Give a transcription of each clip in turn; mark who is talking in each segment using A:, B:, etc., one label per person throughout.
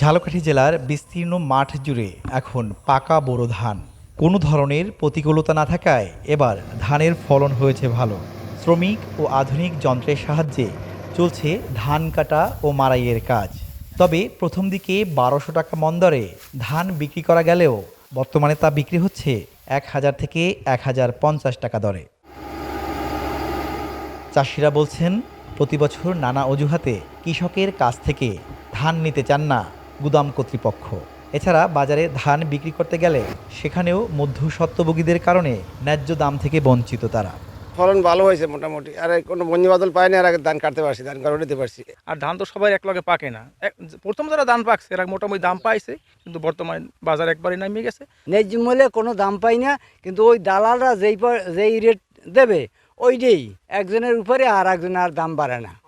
A: ঝালকাঠি জেলার বিস্তীর্ণ মাঠ জুড়ে এখন পাকা বোরো ধান। কোনো ধরনের প্রতিকূলতা না থাকায় এবার ধানের ফলন হয়েছে ভালো। শ্রমিক ও আধুনিক যন্ত্রের সাহায্যে চলছে ধান কাটা ও মারাইয়ের কাজ। তবে প্রথম দিকে বারোশো টাকা মন্দরে ধান বিক্রি করা গেলেও বর্তমানে তা বিক্রি হচ্ছে এক হাজার থেকে এক হাজার পঞ্চাশ টাকা দরে। চাষিরা বলছেন, প্রতি বছর নানা অজুহাতে কৃষকের কাছ থেকে ধান নিতে চান না। গুদাম কর্তৃপক্ষ। এছাড়া বাজারে ধান বিক্রি করতে গেলে সেখানেও মধ্যস্বত্বভোগীদের কারণে ন্যায্য দাম থেকে বঞ্চিত তারা।
B: ফলন ভালো হয়েছে মোটামুটি। আর কোনো বন্যা বাদল পাইনি আর আগে ধান কাটতে পারছি ধান কাটা নিতে পারছি।
C: আর ধান তো সবাই এক লগে পাকে না। এক- প্রথম যারা ধান পাকছে এরা মোটামুটি দাম পাইছে কিন্তু বর্তমানে বাজার একবারে নামিয়ে গেছে।
D: ন্যায্য মূল্যে কোনো দাম পাই না কিন্তু ওই দালালরা যেই যেই রেট দেবে ওইটাই। একজনের উপরে আর একজনের আর দাম বাড়ে না।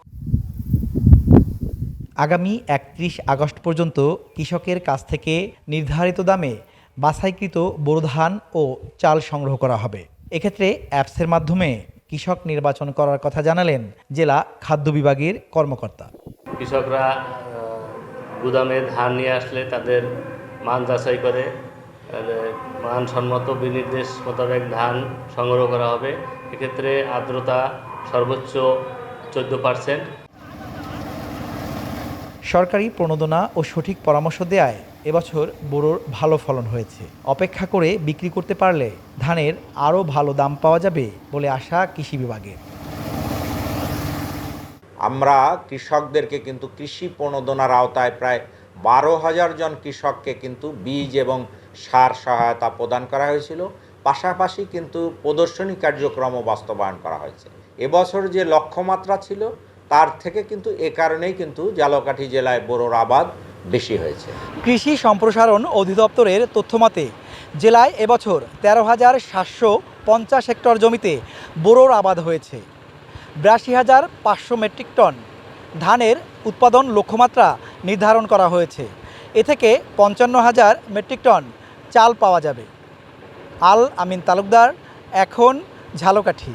A: আগামী একত্রিশ আগস্ট পর্যন্ত কৃষকের কাছ থেকে নির্ধারিত দামে বাছাইকৃত বোরো ধান ও চাল সংগ্রহ করা হবে। এক্ষেত্রে অ্যাপসের মাধ্যমে কৃষক নির্বাচন করার কথা জানালেন জেলা খাদ্য বিভাগের কর্মকর্তা।
E: কৃষকরা গুদামে ধান নিয়ে আসলে তাদের মান যাচাই করে মানসম্মত বিনির্দেশ মোতাবেক ধান সংগ্রহ করা হবে। এক্ষেত্রে আর্দ্রতা সর্বোচ্চ চোদ্দ পার্সেন্ট।
A: সরকারি প্রণোদনা ও সঠিক পরামর্শ দেয়ায় এবছর বোরোর ভালো ফলন হয়েছে। অপেক্ষা করে বিক্রি করতে পারলে ধানের আরও ভালো দাম পাওয়া যাবে বলে আশা কৃষি বিভাগের।
F: আমরা কৃষকদেরকে কিন্তু কৃষি প্রণোদনার আওতায় প্রায় বারো হাজার জন কৃষককে কিন্তু বীজ এবং সার সহায়তা প্রদান করা হয়েছিল। পাশাপাশি কিন্তু প্রদর্শনী কার্যক্রমও বাস্তবায়ন করা হয়েছে। এবছর যে লক্ষ্যমাত্রা ছিল তার থেকে কিন্তু এ কারণেই কিন্তু জালকাঠি জেলায় বোরোর আবাদ বেশি হয়েছে।
A: কৃষি সম্প্রসারণ অধিদপ্তরের তথ্যমতে জেলায় এবছর তেরো হাজার সাতশো পঞ্চাশ হেক্টর জমিতে বোরোর আবাদ হয়েছে। বিরাশি হাজার পাঁচশো মেট্রিক টন ধানের উৎপাদন লক্ষ্যমাত্রা নির্ধারণ করা হয়েছে। এ থেকে পঞ্চান্ন হাজার মেট্রিক টন চাল পাওয়া যাবে। আল আমিন তালুকদার, এখন ঝালকাঠি।